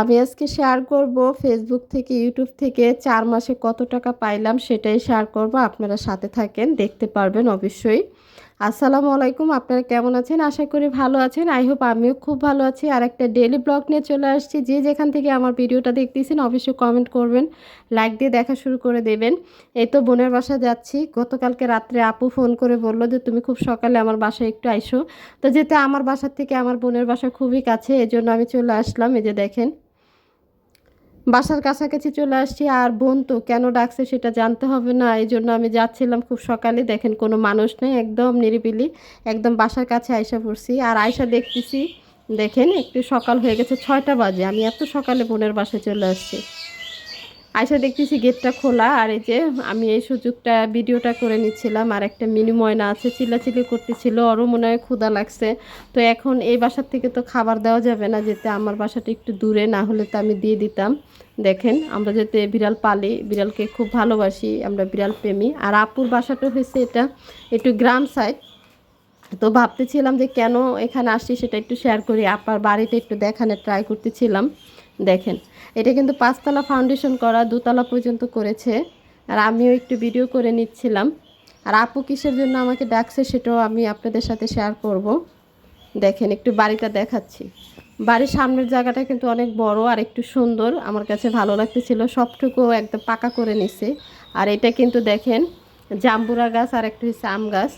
আমি আজকে শেয়ার করব ফেসবুক থেকে ইউটিউব থেকে চার মাসে কত টাকা পাইলাম সেটাই শেয়ার করব। আপনারা সাথে থাকেন, দেখতে পারবেন অবশ্যই। আসসালামু আলাইকুম, আপনারা কেমন আছেন? আশা করি ভালো আছেন। আই হোপ আমিও খুব ভালো আছি। আর একটা ডেলি ব্লগ নিয়ে চলে আসছি। যে যেখান থেকে আমার ভিডিওটা দেখতেছেন, অবশ্যই কমেন্ট করবেন লাইক দিয়ে দেখা শুরু করে দেবেন। এই তো বোনের বাসা যাচ্ছি। গতকালকে রাত্রে আপু ফোন করে বলল যে, তুমি খুব সকালে আমার বাসায় একটু আইসো। তো যেতে আমার বাসার থেকে আমার বোনের বাসা খুবই কাছে, এজন্য আমি চলে আসলাম। এই যে দেখেন বাসার কাছাকাছি চলে আসছি, আর বোন তো কেন ডাকছে সেটা জানতে হবে না, এই জন্য আমি যাচ্ছিলাম খুব সকালে। দেখেন কোনো মানুষ নেই, একদম নিরিবিলি, একদম বাসার কাছে আয়সা পড়ছি। আর আয়সা দেখতেছি, দেখেন একটু সকাল হয়ে গেছে ছয়টা বাজে, আমি এত সকালে বোনের বাসায় চলে আসছি। আয়সা দেখতেছি গেটটা খোলা, আর এই যে আমি এই সুযোগটা ভিডিওটা করে নিচ্ছিলাম, আর একটা মিনি ময়না আছে, চিল্লাচিল্লি করতেছিল, ওরও মনে হয় ক্ষুদা লাগছে। তো এখন এই বাসার থেকে তো খাবার দেওয়া যাবে না, যেতে আমার বাসাটা একটু দূরে, না হলে তো আমি দিয়ে দিতাম। দেখেন, আমরা যেতে বিড়াল পালি, বিড়ালকে খুব ভালোবাসি, আমরা বিড়াল প্রেমী। আর আপুর বাসাটা হয়েছে এটা, একটু গ্রাম সাইড তো ভাবতেছিলাম যে কেন এখানে আসছি সেটা একটু শেয়ার করি, আপার বাড়িটা একটু দেখানোর ট্রাই করতেছিলাম। দেখেন, এটা কিন্তু পাঁচতলা ফাউন্ডেশন করা, দুতলা পর্যন্ত করেছে। আর আমিও একটু ভিডিও করে নিচ্ছিলাম। আর আপু কিসের জন্য আমাকে ডাকছে সেটাও আমি আপনাদের সাথে শেয়ার করব। দেখেন, একটু বাড়িটা দেখাচ্ছি। বাড়ির সামনের জায়গাটা কিন্তু অনেক বড় আর একটু সুন্দর। আমার কাছে ভালো লাগতেছিল, সবটুকু একদম পাকা করে নিছে। আর এটা কিন্তু দেখেন, জাম্বুরা গাছ আর একটু হচ্ছে আম গাছ।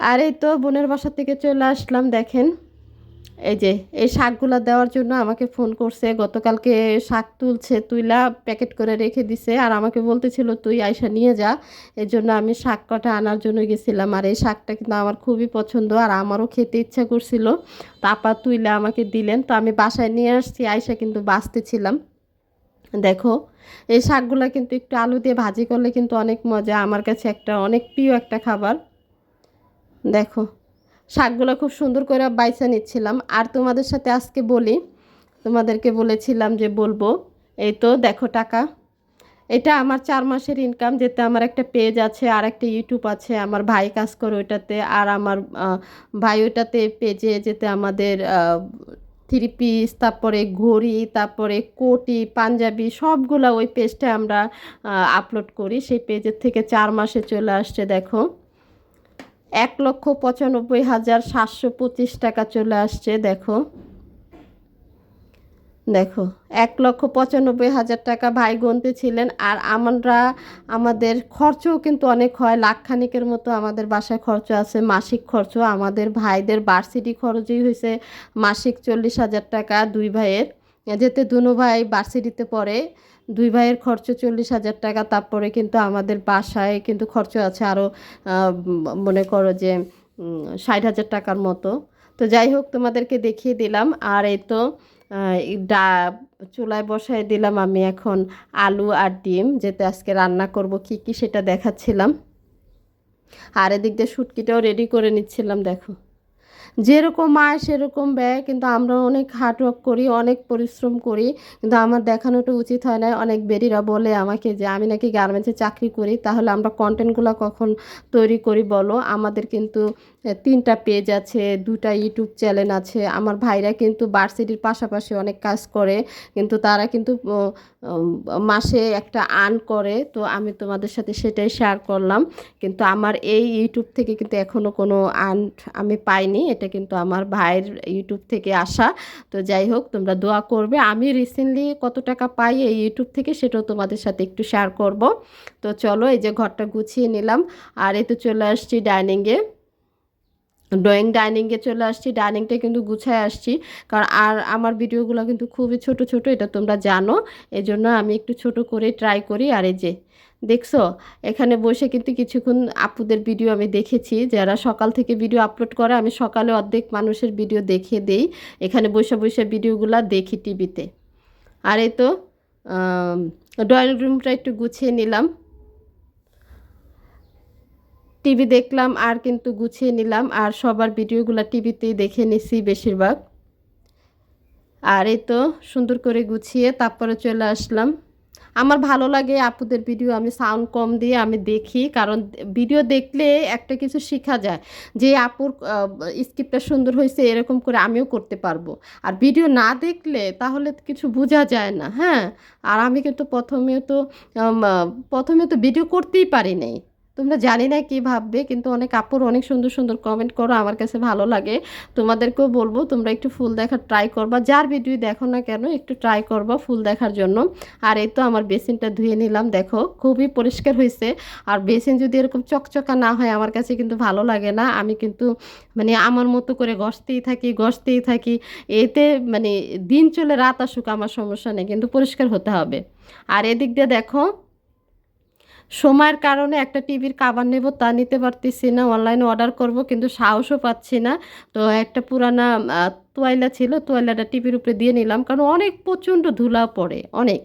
আর এই তো বোনের বাসা থেকে চলে আসলাম, দেখেন। এই যে, এই শাকগুলো দেওয়ার জন্য আমাকে ফোন করছে, গতকালকে শাক তুলছে, তুইলা প্যাকেট করে রেখে দিছে আর আমাকে বলতেছিল, তুই আয়সা নিয়ে যা। এর জন্য আমি শাক কটা আনার জন্য গেছিলাম আর এই শাকটা কিন্তু আমার খুবই পছন্দ আর আমারও খেতে ইচ্ছা করছিল। তাপা তুইলা আমাকে দিলেন, তো আমি বাসায় নিয়ে আসছি আয়সা কিন্তু বাঁচতেছিলাম। দেখো, এই শাকগুলো কিন্তু একটু আলু দিয়ে ভাজি করলে কিন্তু অনেক মজা, আমার কাছে একটা অনেক প্রিয় একটা খাবার। দেখো শাকগুলো খুব সুন্দর করে বাইসা নিচ্ছিলাম। আর তোমাদের সাথে আজকে বলি, তোমাদেরকে বলেছিলাম যে বলব, এই তো দেখো টাকা। এটা আমার চার মাসের ইনকাম যেতে আমার একটা পেজ আছে, আর একটা ইউটিউব আছে, আমার ভাই কাজ করে ওইটাতে, আর আমার ভাই ওইটাতে পেজে যেতে আমাদের থ্রি পিস তারপরে ঘড়ি, তারপরে কোটি, পাঞ্জাবি, সবগুলো ওই পেজটা আমরা আপলোড করি। সেই পেজের থেকে চার মাসে চলে আসছে, দেখো। এক লক্ষ পঁচানব্বই হাজার সাতশো পঁচিশ টাকা চলে আসছে, দেখো। দেখো, এক লক্ষ পঁচানব্বই হাজার টাকা ভাই গনতে ছিলেন, আর আমরা, আমাদের খরচও কিন্তু অনেক হয়, লাখখানিকের মতো আমাদের বাসায় খরচ আছে, মাসিক খরচ আমাদের ভাইদের বার্ষিটি খরচই হয়েছে মাসিক চল্লিশ হাজার টাকা, দুই ভাইয়ের। যেতে দুনো ভাই বার্ষিটিতে পড়ে, দুই ভাইয়ের খরচ চল্লিশ হাজার টাকা, তারপরে কিন্তু আমাদের বাসায় কিন্তু খরচ আছে আরও মনে করো যে ষাট হাজার টাকার মতো। তো যাই হোক, তোমাদেরকে দেখিয়ে দিলাম। আর এই তো ডা, চুলায় বসায় দিলাম আমি এখন আলু আর ডিম যেতে আজকে রান্না করব কি কি সেটা দেখাচ্ছিলাম। আর এদিক দিয়ে শুটকিটাও রেডি করে নিচ্ছিলাম, দেখো। যেরকম আয় সেরকম ব্যয়। কিন্তু আমরা অনেক হার্ডওয়ার্ক করি, অনেক পরিশ্রম করি। কিন্তু আমার দেখানোটা উচিত হয় না অনেক বেরিরা বলে আমাকে যে, আমি নাকি গার্মেন্টসে চাকরি করি, তাহলে আমরা কন্টেন্টগুলো কখন তৈরি করি বলো? আমাদের কিন্তু তিনটা পেজ আছে, দুটা ইউটিউব চ্যানেল আছে। আমার ভাইরা কিন্তু ভার্সিটির পাশাপাশি অনেক কাজ করে। কিন্তু তারা কিন্তু মাসে একটা আর্ন করে। তো আমি তোমাদের সাথে সেটাই শেয়ার করলাম। কিন্তু আমার এই ইউটিউব থেকে কিন্তু এখনও কোনো আর্ন আমি পাইনি। এটা কিন্তু আমার ভাইয়ের ইউটিউব থেকে আসা। তো যাই হোক, তোমরা দোয়া করবে। আমি রিসেন্টলি কত টাকা পাই এই ইউটিউব থেকে সেটাও তোমাদের সাথে একটু শেয়ার করব। তো চলো এই যে ঘরটা গুছিয়ে নিলাম। আর এই তো চলে আসছি ডাইনিংয়ে ড্রয়িং ডাইনিংয়ে চলে আসছি, ডাইনিংটা কিন্তু গুছায় আসছি। কারণ আর আমার ভিডিওগুলো কিন্তু খুবই ছোট ছোট, এটা তোমরা জানো। এই জন্য আমি একটু ছোট করে ট্রাই করি। আর এই যে, দেখছ? এখানে বসে কিন্তু কিছুক্ষণ আপুদের ভিডিও আমি দেখেছি। যারা সকাল থেকে ভিডিও আপলোড করে, আমি সকালে অর্ধেক মানুষের ভিডিও দেখে দেই। এখানে বসে বসে ভিডিওগুলো দেখি টিভিতে। আর এই তো ড্রয়িং রুমটা একটু গুছিয়ে নিলাম। টিভি দেখলাম আর কিন্তু গুছিয়ে নিলাম আর সবার ভিডিওগুলো টিভিতেই দেখে নিছি বেশিরভাগ। আর এই তো সুন্দর করে গুছিয়ে তারপরে চলে আসলাম। আমার ভালো লাগে আপুদের ভিডিও, আমি সাউন্ড কম দিয়ে আমি দেখি, কারণ ভিডিও দেখলে একটা কিছু শেখা যায়। যে আপুর স্ক্রিপ্টটা সুন্দর হয়েছে, এরকম করে আমিও করতে পারব। আর ভিডিও না দেখলে তাহলে কিছু বোঝা যায় না হ্যাঁ? আর আমি কিন্তু প্রথমে তো প্রথমে তো ভিডিও করতেই পারি নাই। তোমরা জানি না কী ভাববে, কিন্তু অনেক আপুর অনেক সুন্দর সুন্দর কমেন্ট করো, আমার কাছে ভালো লাগে। তোমাদেরকেও বলব, তোমরা একটু ফুল দেখার ট্রাই করবা। যার ভিডিও দেখো না কেন, একটু ট্রাই করবা ফুল দেখার জন্য। আর এই তো আমার বেসিনটা ধুয়ে নিলাম, দেখো, খুবই পরিষ্কার হয়েছে। আর বেসিন যদি এরকম চকচকা না হয়, আমার কাছে কিন্তু ভালো লাগে না। আমি কিন্তু মানে আমার মতো করে ঘষতেই থাকি ঘষতেই থাকি। এতে মানে দিন চলে, রাত আসুক, আমার সমস্যা নেই, কিন্তু পরিষ্কার হতে হবে। আর এদিক দিয়ে দেখো সময়ের কারণে একটা টিভির কাভার নেব, তা নিতে পারতেছি না অনলাইনে অর্ডার করব, কিন্তু সাহসও পাচ্ছি না। তো একটা পুরানা তোয়াইলা ছিল, তোয়াইলাটা টিভির উপরে দিয়ে নিলাম, কারণ অনেক প্রচণ্ড ধুলা পড়ে, অনেক।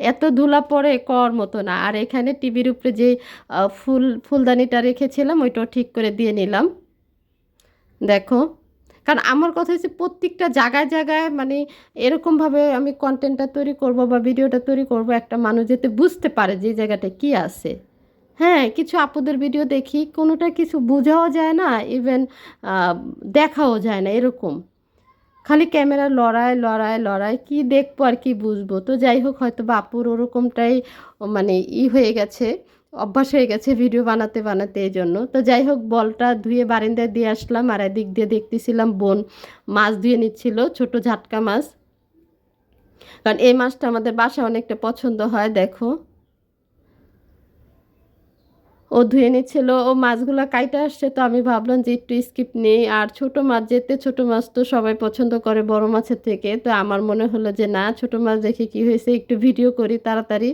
এত ধুলা পড়ে কর মতো না। আর এখানে টিভির উপরে যে ফুল, ফুলদানিটা রেখেছিলাম, ওইটাও ঠিক করে দিয়ে নিলাম। দেখো। কারণ আমার কথা হচ্ছে প্রত্যেকটা জায়গায় জায়গায় মানে এরকমভাবে আমি কন্টেন্টটা তৈরি করব বা ভিডিওটা তৈরি করব, একটা মানুষ যাতে বুঝতে পারে যে জায়গাটা কী আছে। হ্যাঁ কিছু আপুদের ভিডিও দেখি, কোনোটা কিছু বোঝাও যায় না ইভেন দেখাও যায় না, এরকম। খালি ক্যামেরা লড়াই লড়াই লড়াই, কি দেখব আর কি বুঝব? তো যাই হোক হয়তো বা আপুর ওরকমটাই মানে ই হয়ে গেছে। অভ্যাস হয়ে গেছে ভিডিও বানাতে বানাতে এই জন্য। তো যাই হোক, বলটা ধুয়ে বারিন্দায় দিয়ে আসলাম আর এদিক দিয়ে দেখতেছিলাম বোন মাছ ধুয়ে নিচ্ছিল, ছোট ঝাটকা মাছ। কারণ এই মাছটা আমাদের বাসা অনেকটা পছন্দ হয়, দেখো। ও ধুয়ে নিচ্ছিল, ও মাছগুলো কাইটা আসছে তো আমি ভাবলাম যে একটু স্কিপ নেই। আর ছোট মাছ যেতে ছোট মাছ তো সবাই পছন্দ করে বড় মাছের থেকে। তো আমার মনে হলো যে না, ছোট মাছ দেখে কি হয়েছে একটু ভিডিও করি তাড়াতাড়ি।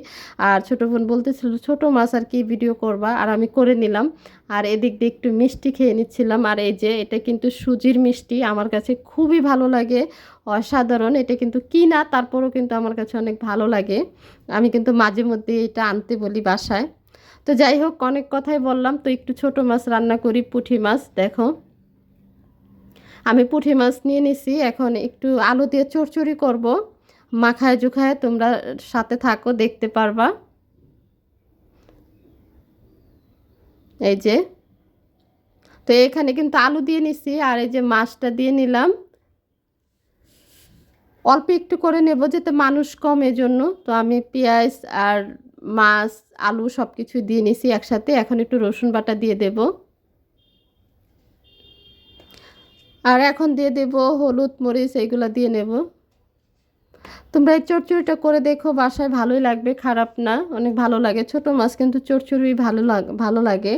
আর ছোট বোন বলতেছিল, ছোট মাছ আর কি ভিডিও করবা? আর আমি করে নিলাম। আর এদিক দিয়ে একটু মিষ্টি খেয়ে নিচ্ছিলাম। আর এই যে, এটা কিন্তু সুজির মিষ্টি, আমার কাছে খুবই ভালো লাগে, অসাধারণ। এটা কিন্তু কিনা, তারপরেও কিন্তু আমার কাছে অনেক ভালো লাগে। আমি কিন্তু মাঝে মধ্যে এটা আনতে বলি বাসায়। তো যাই হোক, অনেক কথাই বললাম। তো একটু ছোট মাছ রান্না করি, পুঁটি মাছ, দেখো। আমি পুঁটি মাছ নিয়ে নিছি। এখন একটু আলু দিয়ে চড়চড়ি করব। মাখায় জুখায় তোমরা সাথে থাকো, দেখতে পারবা। এই যে। তো এখানে কিন্তু আলু দিয়ে নিছি, আর এই যে মাছটা দিয়ে নিলাম। অল্প একটু করে নেব, যাতে মানুষ কম, এজন্য। তো আমি পেঁয়াজ আর মাছ, আলু সব কিছু দিয়ে নিছি একসাথে। এখন একটু রসুন বাটা দিয়ে দেব। আর এখন দিয়ে দেব হলুদ, মরিচ, এইগুলো দিয়ে নেব। তোমরা এই চড়চড়িটা করে দেখো, বাসায় ভালোই লাগবে, খারাপ না, অনেক ভালো লাগে। ছোট মাছ কিন্তু চড়চড়ি ভালো লাগ, ভালো লাগে।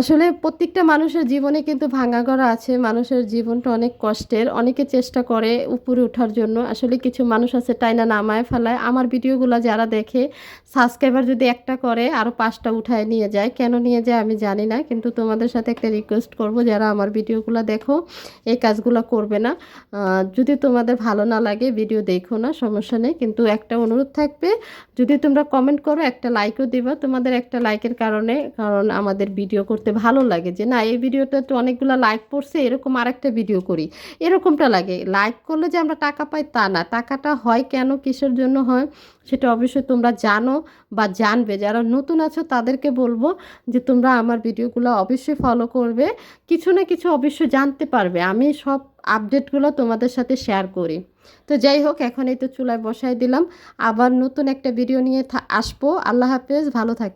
আসলে প্রত্যেকটা মানুষের জীবনে কিন্তু ভাঙা গড়া আছে, মানুষের জীবনটা অনেক কষ্টের, অনেকে চেষ্টা করে উপরে ওঠার জন্য। আসলে কিছু মানুষ আছে টাইনা নামায় ফেলায়। আমার ভিডিওগুলো যারা দেখে সাবস্ক্রাইবার যদি একটা করে আরও পাঁচটা উঠায় নিয়ে যায়। কেন নিয়ে যায় আমি জানি না, কিন্তু তোমাদের সাথে একটা রিকোয়েস্ট করব, যারা আমার ভিডিওগুলো দেখো, এই কাজগুলো করবে না। যদি তোমাদের ভালো না লাগে, ভিডিও দেখো না, সমস্যা নেই। কিন্তু একটা অনুরোধ থাকবে, যদি তোমরা কমেন্ট করো, একটা লাইকও দিবা। তোমাদের একটা লাইকের কারণে, কারণ আমাদের ভিডিও করতে ভালো লাগে যে, না, এই ভিডিওটা তো অনেকগুলো লাইক পড়ছে, এরকম আরেকটা ভিডিও করি। এরকমটা লাগে। লাইক করলে যে আমরা টাকা পাই তা না। টাকাটা হয় কেন, কিসের জন্য হয়, সেটা অবশ্যই তোমরা জানো বা জানবে। যারা নতুন আছো, তাদেরকে বলব যে, তোমরা আমার ভিডিওগুলো অবশ্যই ফলো করবে। কিছু না কিছু অবশ্যই জানতে পারবে। আমি সব আপডেটগুলো তোমাদের সাথে শেয়ার করি। তো যাই হোক, এখন এই তো চুলায় বসাই দিলাম। আবার নতুন একটা ভিডিও নিয়ে আসব। আল্লাহ হাফেজ, ভালো থাক